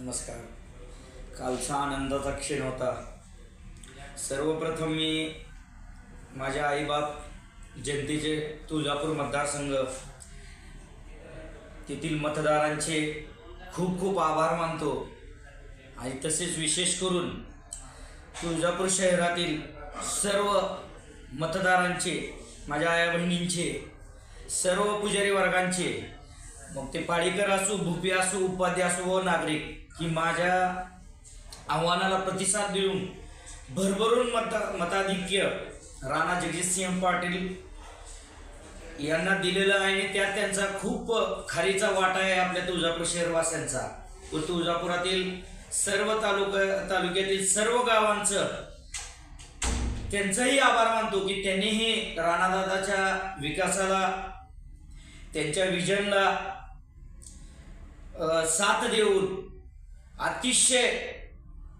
नमस्कार. कालचा आनंदाचा क्षण होता. सर्वप्रथम मी माझ्या आईबाप जनतेचे तुळजापूर मतदारसंघ तेथील मतदारांचे खूप खूप आभार मानतो. आणि तसेच विशेष करून तुळजापूर शहरातील सर्व मतदारांचे माझ्या आया बहिणींचे सर्व पुजारी वर्गांचे मग ते पाळीकर असो भुपी असो उपाधी असो हो व नागरिक की माझ्या आव्हानाला प्रतिसाद देऊन भरभरून मत मताधिक्य राणा जगजितसिंह पाटील यांना दिलेलं आहे. आणि त्यात त्यांचा खूप खारीचा वाटा आहे आपल्या तुळजापूर शहरवासियांचा. व तुळजापुरातील सर्व तालुका तालुक्यातील सर्व गावांचं त्यांचाही आभार मानतो की त्यांनीही राणादादाच्या विकासाला त्यांच्या विजनला साथ देऊन अतिशय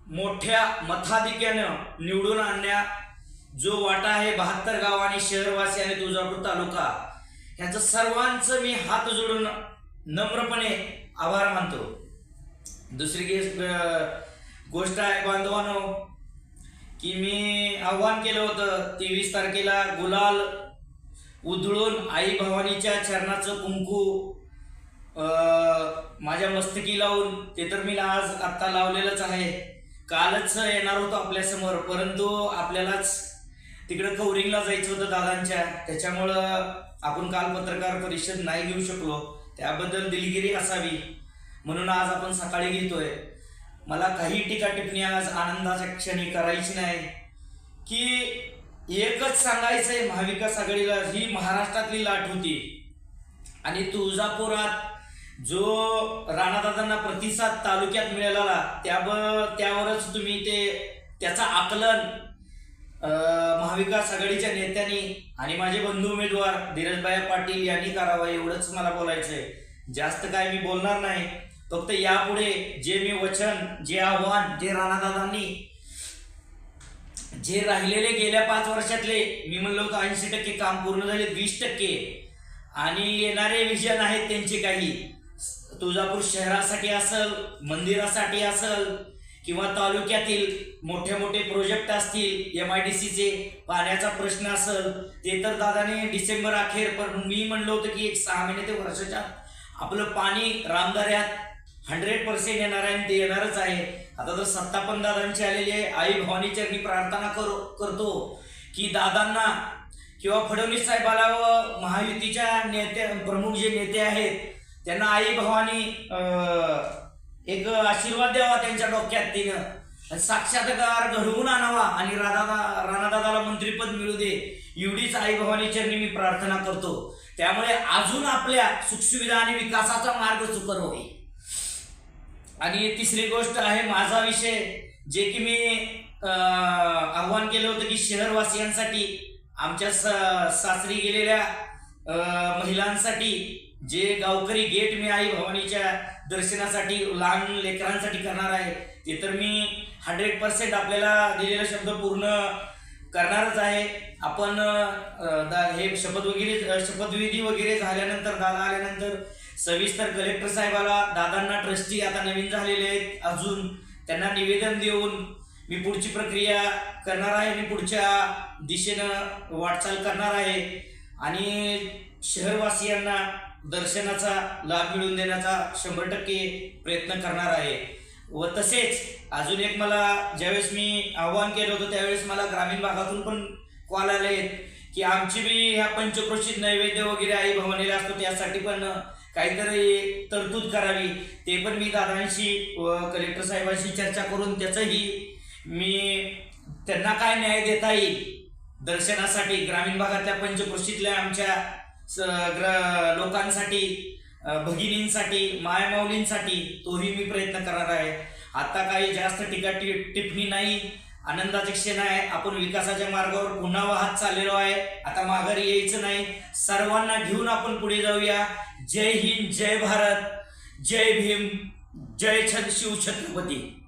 मोठ्या मथाधिक्यानं निवडून आणण्या जो वाटा आहे बहात्तर गाव आणि शहरवासी आणि तुळजापूर तालुका ह्याचं सर्वांचं मी हात जोडून नम्रपणे आभार मानतो. दुसरी गेस गोष्ट आहे बांधवानो की मी आव्हान केलं होतं तेवीस तारखेला गुलाल उधळून आई भवानीच्या चरणाचं कुंकू माझ्या मस्तकी लावून ते तर मी आज आत्ता लावलेलंच आहे. कालच येणार होतो आपल्यासमोर परंतु आपल्यालाच तिकडं कवरिंगला जायचं होतं दादांच्या. त्याच्यामुळं आपण काल पत्रकार परिषद नाही घेऊ शकलो. त्याबद्दल दिलगिरी असावी. म्हणून आज आपण सकाळी घेतोय. मला काही टीका टिप्पणी आज आनंदाच्या क्षणी करायची नाही. की एकच सांगायचंय महाविकास आघाडीला ही महाराष्ट्रातली लाट होती. आणि तुळजापुरात जो राणादादांना प्रतिसाद तालुक्यात मिळाला त्या त्यावरच तुम्ही ते त्याचं आकलन महाविकास आघाडीच्या नेत्यांनी आणि माझे बंधू उमेदवार धीरजभाई पाटील यांनी करावं एवढंच मला बोलायचंय. जास्त काय मी बोलणार नाही. फक्त यापुढे जे मी वचन जे आव्हान जे राणादादांनी जे राहिलेले गेल्या पाच वर्षातले मी म्हणलो होतं ऐंशी टक्के काम पूर्ण झाले वीस टक्के. आणि येणारे विजन आहेत त्यांचे काही. तुळजापूर शहरासाठी असल मंदिरासाठी असल किंवा तालुक्यातील मोठे मोठे प्रोजेक्ट असतील एम आय डी सीचे पाण्याचा प्रश्न असल ते तर दादाने डिसेंबर अखेर पण मी म्हणलं होतं की एक सहा महिने ते वर्षाच्या आपलं पाणी रामदाऱ्यात हंड्रेड पर्सेंट येणार आहे आणि ते येणारच आहे. आता तर सत्ता पण दादांची आलेली आहे. आई भवानी चरणी प्रार्थना करो करतो की दादांना किंवा फडणवीस साहेबाला व महायुतीच्या नेते प्रमुख जे नेते आहेत त्यांना आई भवानी एक आशीर्वाद द्यावा त्यांच्या डोक्यात तिनं. साक्षात्कार घडवून आणावा आणि राधा राणादादाला मंत्रीपद मिळू दे. एवढीच आई भवानी चरणी मी प्रार्थना करतो. त्यामुळे अजून आपल्या सुखसुविधा आणि विकासाचा मार्ग चुकर होईल. आणि तिसरी गोष्ट आहे माझा विषय जे की मी आव्हान केलं होतं की शहरवासियांसाठी आमच्या स- सासरी गेलेल्या महिलांसाठी जे गावकरी गेट मी आई भवानीच्या दर्शनासाठी लहान लेकरांसाठी करणार आहे ते तर मी हंड्रेड पर्सेंट आपल्याला दिलेला शब्द पूर्ण करणारच आहे. आपण दा- हे शपथ वगैरे शपथविधी वगैरे झाल्यानंतर दादा आल्यानंतर सविस्तर कलेक्टर साहेबाला दादांना ट्रस्टी आता नवीन झालेले आहेत अजून त्यांना निवेदन देऊन मी पुढची प्रक्रिया करणार आहे मी पुढच्या दिशेनं वाटचाल करणार आहे. आणि शहरवासियांना दर्शनाचा लाभ मिळवून देण्याचा शंभर टक्के प्रयत्न करणार आहे. व तसेच अजून एक मला ज्यावेळेस मी आव्हान केलं होतं त्यावेळेस मला ग्रामीण भागातून पण कॉल आले आहेत की आमची बी ह्या पंचक्रोशीत नैवेद्य वगैरे आई भवानीला असतो त्यासाठी पण काहीतरी तरतूद करावी. ते पण मी दादांशी व कलेक्टर साहेबांशी चर्चा करून त्याचंही मी त्यांना काय न्याय देता येईल दर्शनासाठी? ग्रामीण भागातल्या पंचक्रोशीतल्या आमच्या लोकांसाठी भगिनींसाठी मायमाऊलींसाठी तोही मी प्रयत्न करणार आहे. आता काही जास्त टीका टिप्पणी नाही आनंदाचे क्षण आहे. आपण विकासाच्या मार्गावर पुन्हा वाहत चाललेलो आहे. आता माघारी यायचं नाही. सर्वांना घेऊन आपण पुढे जाऊया. जय हिंद जय भारत जय भीम जय छत शिव छत्रपती.